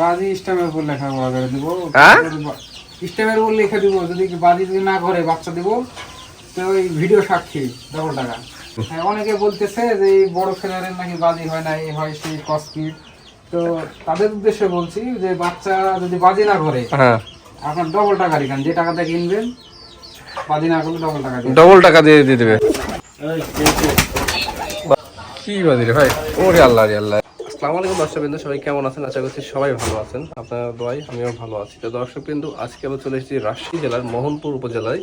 বাজি স্টামের উপর লেখা করে দিব? স্টামের উপর লিখে দিব যদি বাজি যদি না করে বাচ্চা দিব তো ওই ভিডিও সাক্ষী ডবল টাকা। হ্যাঁ অনেকে বলতেছে যে এই বড় খেলারের নাকি বাজি হয় না এই হয় সেই কস্টকিট তো তাদের উদ্দেশ্যে বলছি যে বাচ্চা যদি বাজি না করে হ্যাঁ। আপনার ডবল টাকা দিবেন যে টাকাটা কিনবেন বাজি না করলে ডবল টাকা ডবল টাকা দিয়ে দিয়ে দেবে। কি বাদি রে ভাই? ওরে আল্লাহ রে আল্লাহ। আসসালামু আলাইকুম দর্শক বিন্দু সবাই কেমন আছেন? আশা করছি সবাই ভালো আছেন। আপনার দোয়াই আমিও ভালো আছি। তো দর্শক বিন্দু আজকে আমরা চলে এসেছি রাজশাহী জেলার মোহনপুর উপজেলায়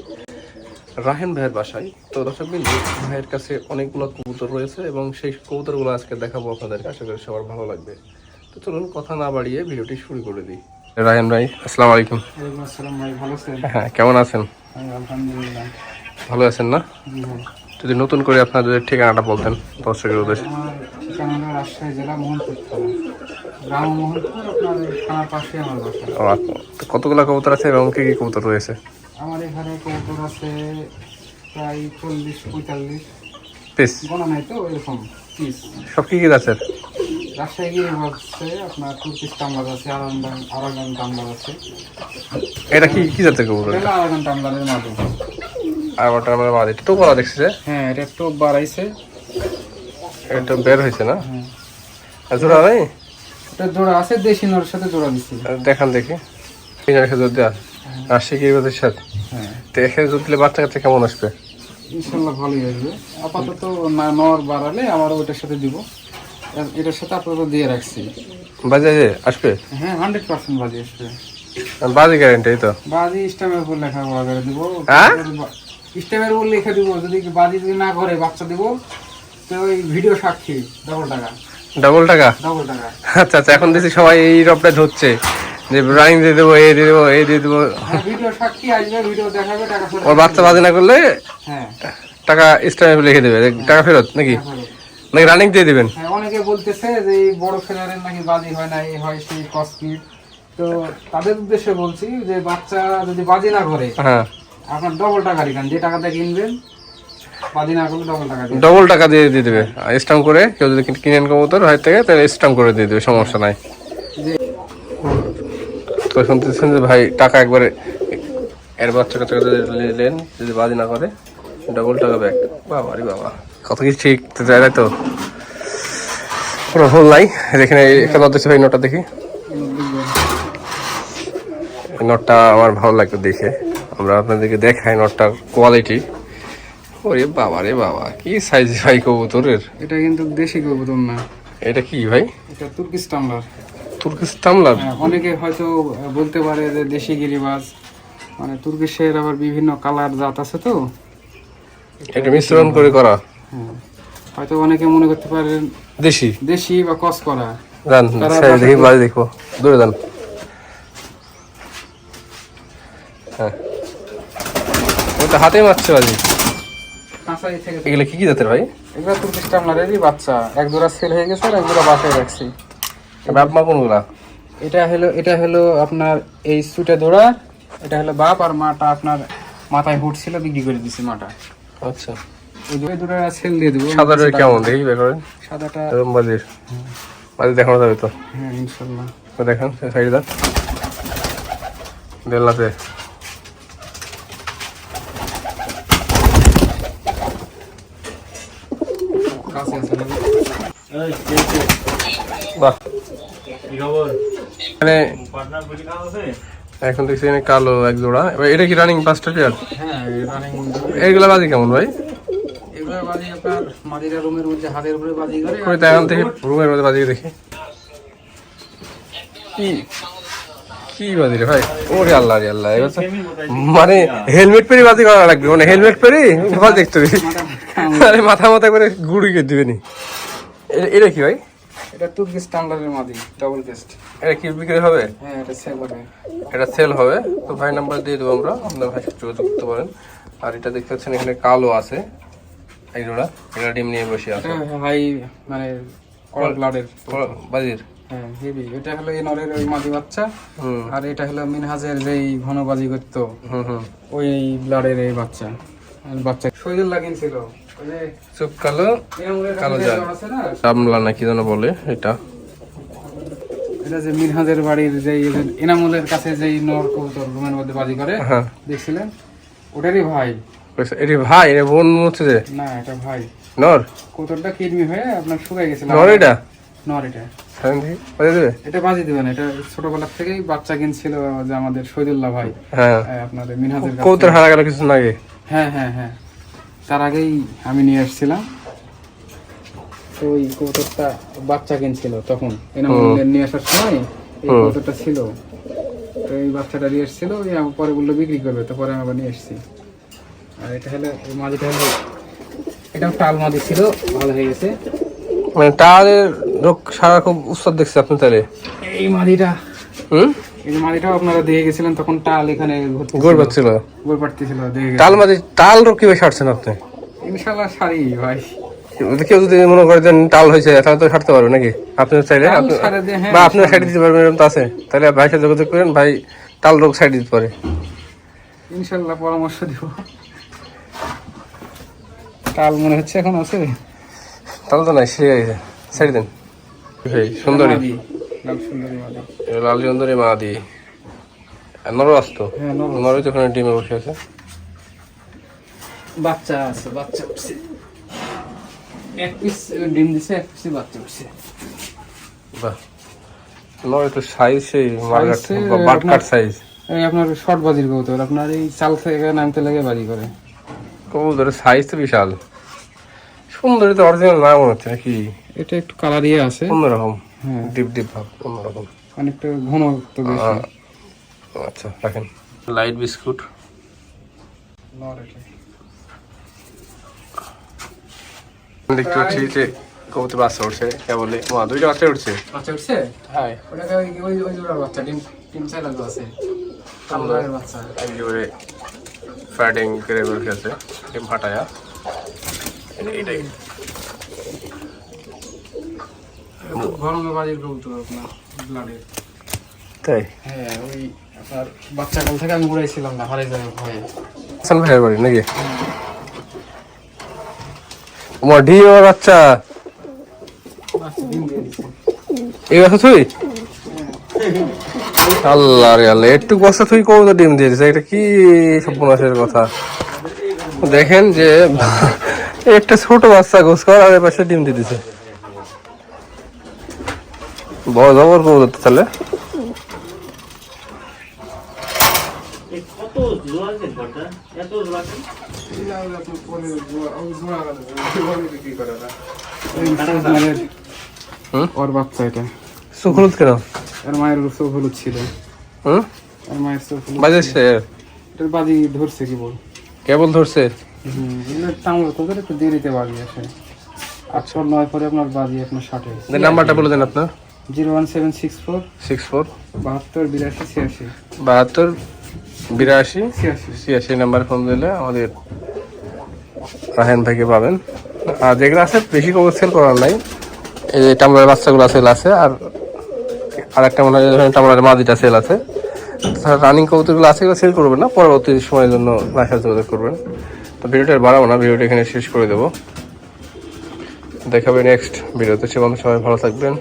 রাহেন ভাইয়ের বাসায়। তো দর্শক বিন্দু ভাইয়ের কাছে অনেকগুলো কবুতর রয়েছে এবং সেই কবুতরগুলো আজকে দেখাবো আপনাদেরকে। আশা করি সবার ভালো লাগবে। তো চলুন কথা না বাড়িয়ে ভিডিওটি শুরু করে দিই। রাহেন ভাই আসসালামু আলাইকুম। হ্যাঁ কেমন আছেন? আলহামদুলিল্লাহ। ভালো আছেন না? যদি নতুন করে আপনার যদি ঠিকানাটা বলতেন দর্শকের উদ্দেশ্যে। রাজশাহী জেলা মোহনপুর থানা। গ্রাম মোহনপুর আপনার থানার পাশে আমার বাসা। তো কতগুলো কবুতর আছে এবং কি কি কবুতর রয়েছে? আমার এখানে কবুতর আছে প্রায় চল্লিশ পঁয়তাল্লিশ। পিস? গোনা নাই তো এরকম পিস। সব কি কি আছে রাজশাহী গিয়ে হচ্ছে আপনার তুর্কিশ টাম্বার আছে আরামদান আছে। এটা কি কি জাতের কবুতর এটা তো বলা যে। হ্যাঁ এটা টোপ বাড়াইছে। এটা বের হয়েছে না? হ্যাঁ। জোড়া নেই? এটা জোড়া আছে দেশি নোর সাথে জোড়া দিচ্ছি দেখান দেখি। দেওয়া কি ওদের সাথে? হ্যাঁ। তো যদি দিলে বাচ্চা কাচ্চা কেমন আসবে? ইনশাল্লাহ ভালোই আসবে। আপাতত না নর বাড়ালে আমার ওইটার সাথে দিব। এটার সাথে আপাতত দিয়ে রাখছি। বাজে আসবে? হ্যাঁ হান্ড্রেড পার্সেন্ট বাজি আসবে। বাজে গ্যারেন্টি এই তো। বাজি স্টামের উপর লেখা করে দিব। হ্যাঁ? স্টামের উপর লিখে দিব। যদি বাজি যদি না করে বাচ্চা দিব তো ওই ভিডিও সাক্ষী ডবল টাকা। ডবল টাকা? ডবল টাকা। আচ্ছা আচ্ছা এখন দেখছি সবাই এই রবটা ধরছে। যে রানিং দিয়ে দেবো এই দিয়ে দেবো এই দিয়ে দেবো। হ্যাঁ ওর বাচ্চা বাজে না করলে হ্যাঁ। টাকা স্টাম্পে লিখে দেবে। টাকা ফেরত নাকি? নাকি রানিং দিয়ে দিবেন? হ্যাঁ অনেকে বলতেছে যে এই বড় খেলারের নাকি বাজি হয় না এই হয় সেই কস্টকিট তো তাদের উদ্দেশ্যে বলছি যে বাচ্চা যদি বাজি না করে হ্যাঁ। আপনার ডবল টাকা দিবেন যে টাকাটা কিনবেন ডবল টাকা দিয়ে দিয়ে দেবে। স্টাম্প করে কেউ যদি কিনে- কিনেন কবুতর হয় থেকে, তাহলে স্টাম্প করে দিয়ে দেবে, সমস্যা নাই। তো শুনতেছেন যে ভাই, টাকা একবারে এর বাচ্চা যদি নিলেন যদি বাজি না করে ডবল টাকা ব্যাক বাবা রে বাবা কত কিছু ঠিক? যায় না তো? কোনো ভুল নাই। এখানে এখানে দেখছি ভাই নোটটা দেখি। নোটটা আমার ভালো লাগতো দেখে। আমরা আপনাদেরকে দেখাই নোটটার কোয়ালিটি ওরে বাবা রে বাবা কি সাইজ ভাই কবুতরের? এটা কিন্তু দেশি কবুতর না। এটা কি ভাই? এটা হ্যাঁ, অনেকে হয়তো বলতে পারে যে দেশি গিরিবাজ। মানে তুর্কিশের আবার বিভিন্ন কালার জাত আছে তো। এটা মিশ্রণ করে করা। হ্যাঁ হয়তো অনেকে মনে করতে পারেন দেশি? দেশি বা কস করা। দেখি দেখব। দূরে যান হ্যাঁ। ওটা হাতে মারছে বাজি। এগুলো কি কি জাতের ভাই? এগুলো তুর্কিশ টাম্বলারেরই বাচ্চা। এক জোড়া সেল হয়ে গেছে আর এক জোড়া বাসায় রাখছি। বাপ মা কোনগুলা? এটা হলো এটা হলো আপনার এই সুটে দোড়া এটা হলো বাপ আর মাটা আপনার মাথায় হুট ছিল বিক্রি করে দিছি মাটা। আচ্ছা। ওই দুই দুটো সেল দিয়ে দেবো। কেমন? দেখি বের করেন। সাদাটা এরকম বাজির বাজি দেখানো যাবে তো? হ্যাঁ ইনশাল্লাহ। দেখান সাইড দেল্লাতে কাছে আছে বাহ। এখানে এখন দেখছি এখানে কালো এক জোড়া। এটা কি রানিং পাঁচটা পেয়ার এইগুলা বাজি কেমন ভাই? এগুলো বাজি রুমের মধ্যে বাজি তাই থেকে রুমের মধ্যে বাজিয়ে দেখি। কি? কি বাজি রে ভাই? ওরে আল্লাহ রে আল্লাহ মানে হেলমেট পরে বাজি করা লাগবে মানে হেলমেট পরে বাজি দেখতে আরে মাথা মাথা করে গুড়ি করে দিবে নি এটা কি ভাই? এটা তুর্কি স্ট্যান্ডার্ডের মাদি ডাবল টেস্ট এটা কি বিক্রি হবে? হ্যাঁ এটা সেল হবে। এটা সেল হবে। তো ভাই নাম্বার দিয়ে দেবো আমরা। আপনার ভাই যোগাযোগ করতে পারেন। আর এটা দেখতে পাচ্ছেন এখানে কালো আছে। এক জোড়া এটা ডিম নিয়ে বসে আছে। এটা হাই মানে কল ব্লাডের বাজির। হ্যাঁ হেভি এটা হলো এই নরের ওই মাদি বাচ্চা। আর এটা হলো মিনহাজের যেই ঘন বাজি করতো ওই ব্লাডের এই বাচ্চা। আর বাচ্চা শহীদুল লাগিন চুপ কালো কালো একটা জাগ। আছে না কামলা না কি যেন বলে এটা। এটা যে মিনহাজের বাড়ির যে এনামুলের কাছে যে নর কবুতর রুমের মধ্যে বাজি করে হ্যাঁ। দেখছিলেন? ওটারই ভাই। এটি ভাই এটা বোন হচ্ছে যে। না এটা ভাই। নর? কবুতরটা কিডমি হয়ে আপনার শুকাই গেছিল নর এটা? নর এটা। দেবে? এটা বাজি দিবেন এটা ছোটবেলা থেকেই বাচ্চা কিনছিল যে আমাদের শহীদুল্লাহ ভাই। হ্যাঁ। হ্যাঁ, আপনাদের মিনহাজের কাছ কৌতর হারা গেল কিছু আগে? হ্যাঁ হ্যাঁ হ্যাঁ। তার আগেই আমি নিয়ে আসছিলাম। তো ওই কবুতরটা বাচ্চা কিনছিল তখন। এনামুলের নিয়ে আসার সময় এই কবুতরটা ছিল। তো এই বাচ্চাটা নিয়ে এসেছিল ওই পরে বলল বিক্রি করবে তো পরে আমি আবার নিয়ে এসেছি আর এটা হলো এই মাদিটা হলো এটাও টাল মাদি ছিল ভালো হয়ে গেছে। মানে টাওয়ারের রোগ সারা খুব উৎসব দেখছি আপনি তাহলে। এই মাদিটা হুম? এই যে মাদিটাও আপনারা দিয়ে গেছিলেন তখন টাল এখানে ঘুরতেছিল। পাচ্ছিল গোল পাড়তেছিল টাল মাঝে টাল রোগ কীভাবে সারছেন আপনি? সারি ভাই। কেউ যদি মনে করে যে টাল হয়েছে তাহলে তো সারতে পারবে নাকি? আপনি চাইলে হ্যাঁ, বা আপনি সাইড দিতে পারবেন এরকম তো আছে। তাহলে ভাইয়ের সাথে যোগাযোগ করেন ভাই টাল রোগ সাইড দিতে পারে। ইনশাল্লাহ পরামর্শ দিব। টাল মনে হচ্ছে এখন আছে। তাহলে তো নাই সে সাইড দেন। ভাই সুন্দরী। লাল সুন্দরী মাদি। নর আসতো? হ্যাঁ, নরই তো ওখানে ডিমে বসে আছে? বাচ্চা আছে বাচ্চা উঠছে। এক পিস ডিম দিছে এক পিস বাচ্চা উঠছে। বাহ। নরে তো সাইজ সেই মার্কেট Size, বা বাট কাট সাইজ এই আপনার শর্ট বাজির কবুতর আপনার এই চাল থেকে নামতে লাগে বাজি করে। কবুতরের সাইজ তো বিশাল। সুন্দরী তো অরিজিনাল না মনে হচ্ছে নাকি? এটা একটু কালার ইয়ে আছে। অন্যরকম। হ্যাঁ ডিপ ডিপ ভাব অন্যরকম। অনেকটা ঘন তো বেশি। আচ্ছা রাখেন। Light biscuit. দেখতে পাচ্ছি যে কবুতর বাচ্চা উঠছে কেবলে মা দুইটা বাচ্চা উঠছে? বাচ্চা উঠছে? হ্যাঁ। ওটাকে ওই ওই বাচ্চা ডিম ডিম চাইলালো আছে। কালারের বাচ্চা। একেবারে ফ্যাটিং করে বসে আছে ডিম ফাটায়া। এইটাই। গরমে কবুতর আপনার ব্লাডের তাই? হ্যাঁ ওই আপনার বাচ্চা কাল থেকে আমি উড়াইছিলাম না হারাই যাবে ভয়ে। হাসান ভাইয়ের বাড়ি নাকি? আমার বাচ্চা। বাচ্চা এই কথা তুই আল্লাহ রে আল্লাহ একটু বসা তুই কত ডিম দিয়ে দিছে এটা কি সর্বনাশের কথা? দেখেন যে একটা ছোট বাচ্চা গোস কর আর পাশে ডিম দিয়ে দিছে। বড় জবর করব তো তাহলে? ওর বাচ্চা এটা। চোখ হলুদ কেন? এর মায়ের চোখ হলুদ ছিল। হুম? এর মায়ের চোখ হলুদ বাজে সে এটার বাজি ধরছে কি বল? কেবল ধরছে? তোদের একটু দেরিতে বাজি আসে। আটশো নয় পরে আপনার বাজি আপনার ষাটে দেন নাম্বারটা বলে দেন আপনার। Zero one seven six four six four বাহাত্তর বিরাশি ছিয়াশি। বাহাত্তর বিরাশি ছিয়াশি। ছিয়াশি নাম্বার ফোন দিলে আমাদের রাহেন ভাইকে পাবেন। আর যেগুলো আছে বেশি কবর সেল করার নাই। এই যে টামলার বাচ্চাগুলো সেল আছে আর আর একটা মনে হয় টামলার মাদিটা সেল আছে। রানিং কবুতরগুলো আছে এগুলো সেল করবেন না পরবর্তী সময়ের জন্য বাসায় যোগাযোগ করবেন। তো ভিডিওটা বাড়াবো না ভিডিওটা এখানে শেষ করে দেবো। দেখাবে নেক্সট ভিডিওতে সে সবাই ভালো থাকবেন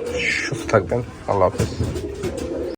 সুস্থ থাকবেন। আল্লাহ হাফিজ।